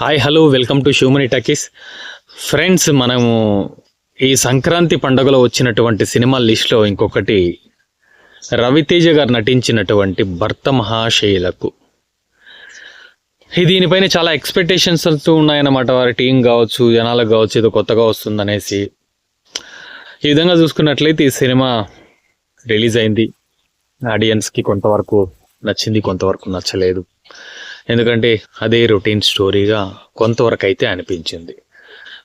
Hi hello welcome to Humani Talkies friends మనము ఈ సంక్రాంతి పండుగలో వచ్చినటువంటి సినిమా లిస్ట్లో ఇంకొకటి రవితేజ గారు నటించినటువంటి భర్త మహాశైలకు. దీనిపైన చాలా ఎక్స్పెక్టేషన్స్ వస్తూ ఉన్నాయన్నమాట. వారి టీం కావచ్చు జనాలకు కావచ్చు ఏదో కొత్తగా వస్తుందనేసి. ఈ విధంగా చూసుకున్నట్లయితే ఈ సినిమా రిలీజ్ అయింది. ఆడియన్స్కి కొంతవరకు నచ్చింది కొంతవరకు నచ్చలేదు. ఎందుకంటే అదే రొటీన్ స్టోరీగా కొంతవరకు అయితే అనిపించింది.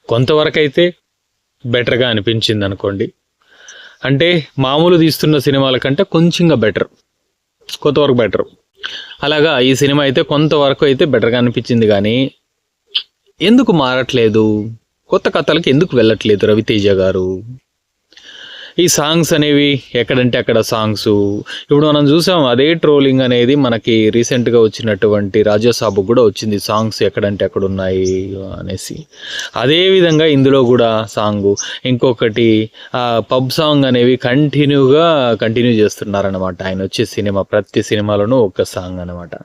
కొంతవరకు అయితే బెటర్గా అనిపించింది అనుకోండి అంటే మామూలు తీస్తున్న సినిమాల కంటే కొంచెంగా బెటర్. కొంతవరకు బెటర్. అలాగా ఈ సినిమా అయితే కొంతవరకు అయితే బెటర్గా అనిపించింది కానీ ఎందుకు మారట్లేదు? కొత్త కథలకు ఎందుకు వెళ్ళట్లేదు రవితేజ గారు? ఈ సాంగ్స్ అనేవి ఎక్కడంటే అక్కడ సాంగ్స్ ఇప్పుడు మనం చూసాం అదే ట్రోలింగ్ అనేది మనకి రీసెంట్గా వచ్చినటువంటి రాజాసాబు కూడా వచ్చింది సాంగ్స్ ఎక్కడంటే అక్కడ ఉన్నాయి అనేసి. అదే విధంగా ఇందులో కూడా సాంగ్ ఇంకొకటి పబ్ సాంగ్ అనేవి కంటిన్యూగా కంటిన్యూ చేస్తున్నారనమాట ఆయన వచ్చే సినిమా ప్రతి సినిమాలోనూ ఒక సాంగ్ అనమాట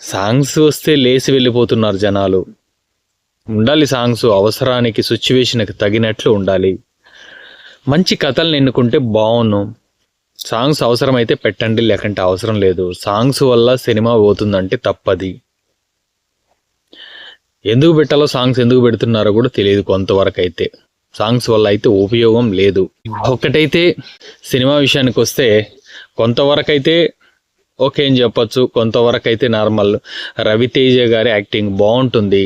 సాంగ్స్ వస్తే లేచి వెళ్ళిపోతున్నారు జనాలు. ఉండాలి సాంగ్స్ అవసరానికి సిచ్యువేషన్కి తగినట్లు ఉండాలి. మంచి కథలను ఎన్నుకుంటే బాగును సాంగ్స్ అవసరమైతే పెట్టండి లేకంటే అవసరం లేదు. సాంగ్స్ వల్ల సినిమా పోతుందంటే తప్పది. ఎందుకు పెట్టాలో సాంగ్స్ ఎందుకు పెడుతున్నారో కూడా తెలియదు కొంతవరకు అయితే సాంగ్స్ వల్ల అయితే ఉపయోగం లేదు. ఒకటైతే సినిమా విషయానికి వస్తే కొంతవరకు అయితే ఓకే అని చెప్పొచ్చు కొంతవరకు అయితే నార్మల్. రవితేజ గారి యాక్టింగ్ బాగుంటుంది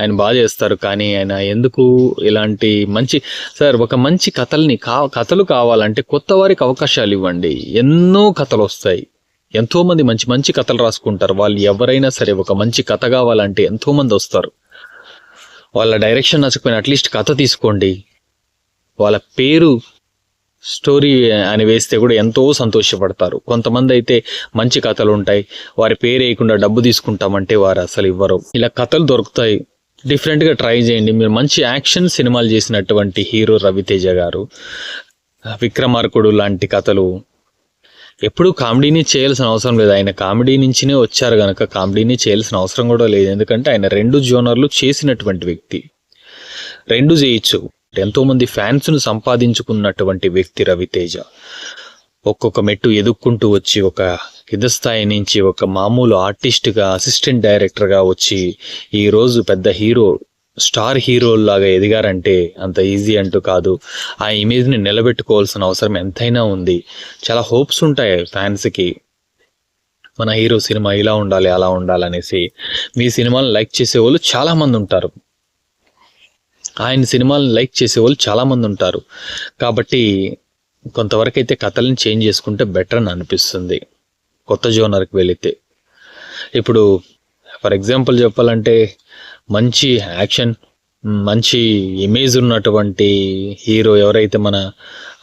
ఆయన బాగా చేస్తారు కానీ ఆయన ఎందుకు ఇలాంటి మంచి సార్ ఒక మంచి కథల్ని కా కథలు కావాలంటే కొత్త వారికి అవకాశాలు ఇవ్వండి. ఎన్నో కథలు వస్తాయి. ఎంతోమంది మంచి మంచి కథలు రాసుకుంటారు. వాళ్ళు ఎవరైనా సరే ఒక మంచి కథ కావాలంటే ఎంతోమంది వస్తారు. వాళ్ళ డైరెక్షన్ నచ్చకపోయినా అట్లీస్ట్ కథ తీసుకోండి. వాళ్ళ పేరు స్టోరీ అని వేస్తే కూడా ఎంతో సంతోషపడతారు. కొంతమంది అయితే మంచి కథలు ఉంటాయి. వారి పేరు వేయకుండా డబ్బు తీసుకుంటామంటే వారు అసలు ఇవ్వరు. ఇలా కథలు దొరుకుతాయి. డిఫరెంట్గా ట్రై చేయండి. మీరు మంచి యాక్షన్ సినిమాలు చేసినటువంటి హీరో రవితేజ గారు విక్రమార్కుడు లాంటి కథలు. ఎప్పుడూ కామెడీని చేయాల్సిన అవసరం లేదు. ఆయన కామెడీ నుంచినే వచ్చారు కనుక కామెడీని చేయాల్సిన అవసరం కూడా లేదు. ఎందుకంటే ఆయన రెండు జోనర్లు చేసినటువంటి వ్యక్తి. రెండు చేయొచ్చు. ఎంతోమంది ఫ్యాన్స్ను సంపాదించుకున్నటువంటి వ్యక్తి రవితేజ. ఒక్కొక్క మెట్టు ఎదుక్కుంటూ వచ్చి ఒక కింద స్థాయి నుంచి ఒక మామూలు ఆర్టిస్ట్గా అసిస్టెంట్ డైరెక్టర్గా వచ్చి ఈరోజు పెద్ద హీరో స్టార్ హీరోల్లాగా ఎదిగారంటే అంత ఈజీ అంటూ కాదు. ఆ ఇమేజ్ని నిలబెట్టుకోవాల్సిన అవసరం ఎంతైనా ఉంది. చాలా హోప్స్ ఉంటాయి ఫ్యాన్స్కి. మన హీరో సినిమా ఇలా ఉండాలి అలా ఉండాలి అనేసి మీ సినిమాలు లైక్ చేసేవాళ్ళు చాలామంది ఉంటారు. ఆయన సినిమాలను లైక్ చేసేవాళ్ళు చాలామంది ఉంటారు. కాబట్టి కొంతవరకు అయితే కథలను చేంజ్ చేసుకుంటే బెటర్ అని అనిపిస్తుంది. కొత్త జోనర్కి వెళితే. ఇప్పుడు ఫర్ ఎగ్జాంపుల్ చెప్పాలంటే మంచి యాక్షన్ మంచి ఇమేజ్ ఉన్నటువంటి హీరో ఎవరైతే మన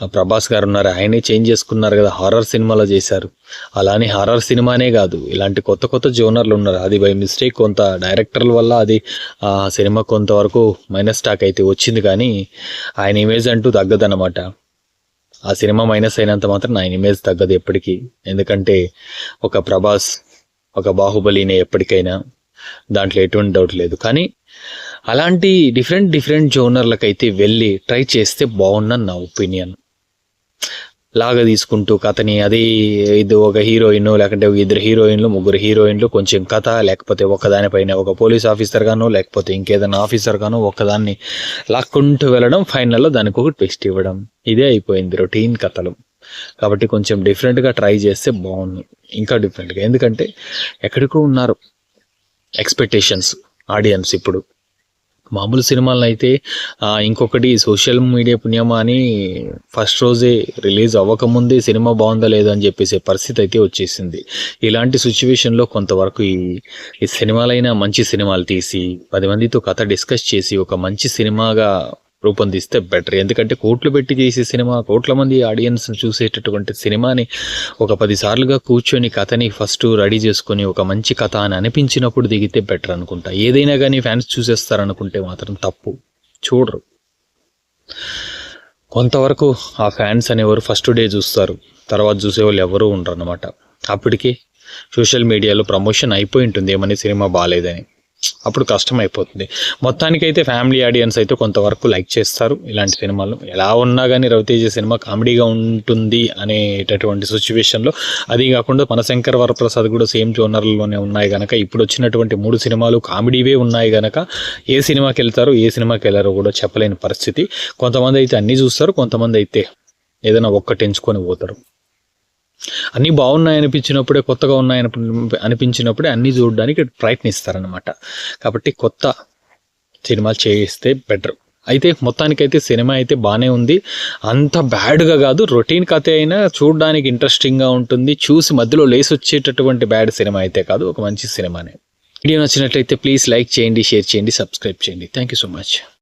ప్రభాస్ గారు ఉన్నారో ఆయనే చేంజ్ చేసుకున్నారు కదా హారర్ సినిమాలో చేశారు. అలానే హారర్ సినిమానే కాదు. ఇలాంటి కొత్త కొత్త జోనర్లు ఉన్నారు. అది బై మిస్టేక్ కొంత డైరెక్టర్ల వల్ల అది ఆ సినిమా కొంతవరకు మైనస్ స్టాక్ అయితే వచ్చింది కానీ ఆయన ఇమేజ్ అంటూ తగ్గదన్నమాట. ఆ సినిమా మైనస్ అయినంత మాత్రం ఆయన ఇమేజ్ తగ్గదు ఎప్పటికీ. ఎందుకంటే ఒక ప్రభాస్ ఒక బాహుబలినే ఎప్పటికైనా దాంట్లో ఎటువంటి డౌట్ లేదు. కానీ అలాంటి డిఫరెంట్ డిఫరెంట్ జోనర్లకైతే వెళ్ళి ట్రై చేస్తే బాగుందని నా ఒపీనియన్ లాగా తీసుకుంటూ కథని అది ఇది ఒక హీరోయిన్ లేకుంటే ఒక ఇద్దరు హీరోయిన్లు ముగ్గురు హీరోయిన్లు కొంచెం కథ లేకపోతే ఒకదానిపైన ఒక పోలీస్ ఆఫీసర్ గాను లేకపోతే ఇంకేదైనా ఆఫీసర్ గాను ఒకదాన్ని లాక్కుంటూ వెళ్ళడం ఫైనల్లో దానికి ఒక ట్విస్ట్ ఇవ్వడం. ఇదే అయిపోయింది రొటీన్ కథలు. కాబట్టి కొంచెం డిఫరెంట్గా ట్రై చేస్తే బాగుంది ఇంకా డిఫరెంట్గా. ఎందుకంటే ఎక్కడికో ఉన్నారు. ఎక్స్పెక్టేషన్స్ ఆడియన్స్ ఇప్పుడు. మామూలు సినిమాలను అయితే ఇంకొకటి సోషల్ మీడియా పుణ్యమా అని ఫస్ట్ రోజే రిలీజ్ అవ్వకముందే సినిమా బాగుందా లేదా అని చెప్పేసే పరిస్థితి అయితే వచ్చేసింది. ఇలాంటి సిచ్యువేషన్లో కొంతవరకు ఈ ఈ సినిమాలైనా మంచి సినిమాలు తీసి పది మందితో కథ డిస్కస్ చేసి ఒక మంచి సినిమాగా రూపొందిస్తే బెటర్ ఎందుకంటే కోట్లు పెట్టి చేసే సినిమా కోట్ల మంది ఆడియన్స్ చూసేటటువంటి సినిమాని ఒక పదిసార్లుగా కూర్చొని కథని ఫస్ట్ రెడీ చేసుకొని ఒక మంచి కథ అని అనిపించినప్పుడు దిగితే బెటర్ అనుకుంటా. ఏదైనా కానీ ఫ్యాన్స్ చూసేస్తారనుకుంటే మాత్రం తప్పు. చూడరు. కొంతవరకు ఆ ఫ్యాన్స్ అనేవారు ఫస్ట్ డే చూస్తారు. తర్వాత చూసేవాళ్ళు ఎవరూ ఉండరు అనమాట అప్పటికే సోషల్ మీడియాలో ప్రమోషన్ అయిపోయి ఉంటుంది. ఏమని సినిమా బాగాలేదని అప్పుడు కష్టం అయిపోతుంది మొత్తానికైతే ఫ్యామిలీ ఆడియన్స్ అయితే కొంతవరకు లైక్ చేస్తారు. ఇలాంటి సినిమాలు ఎలా ఉన్నా కానీ రవితేజ సినిమా కామెడీగా ఉంటుంది అనేటటువంటి సిచ్యువేషన్లో. అది కాకుండా మన శంకర్ వరప్రసాద్ కూడా సేమ్ జోనర్లోనే ఉన్నాయి కనుక ఇప్పుడు వచ్చినటువంటి మూడు సినిమాలు కామెడీవే ఉన్నాయి కనుక ఏ సినిమాకి వెళ్తారో ఏ సినిమాకి వెళ్ళారో కూడా చెప్పలేని పరిస్థితి. కొంతమంది అయితే అన్నీ చూస్తారు కొంతమంది అయితే ఏదైనా ఒక్కటి ఎంచుకొని పోతారు. అన్నీ బాగున్నాయి అనిపించినప్పుడే కొత్తగా ఉన్నాయి అనిపించినప్పుడే అన్నీ చూడడానికి ప్రయత్నిస్తారనమాట కాబట్టి కొత్త సినిమాలు చేయిస్తే బెటర్. అయితే మొత్తానికైతే సినిమా అయితే బాగానే ఉంది. అంత బ్యాడ్గా కాదు. రొటీన్ కథ అయినా చూడడానికి ఇంట్రెస్టింగ్గా ఉంటుంది. చూసి మధ్యలో లేసి వచ్చేటటువంటి బ్యాడ్ సినిమా అయితే కాదు. ఒక మంచి సినిమానే. వీడియో నచ్చినట్లయితే ప్లీజ్ లైక్ చేయండి షేర్ చేయండి సబ్స్క్రైబ్ చేయండి. Thank you so much.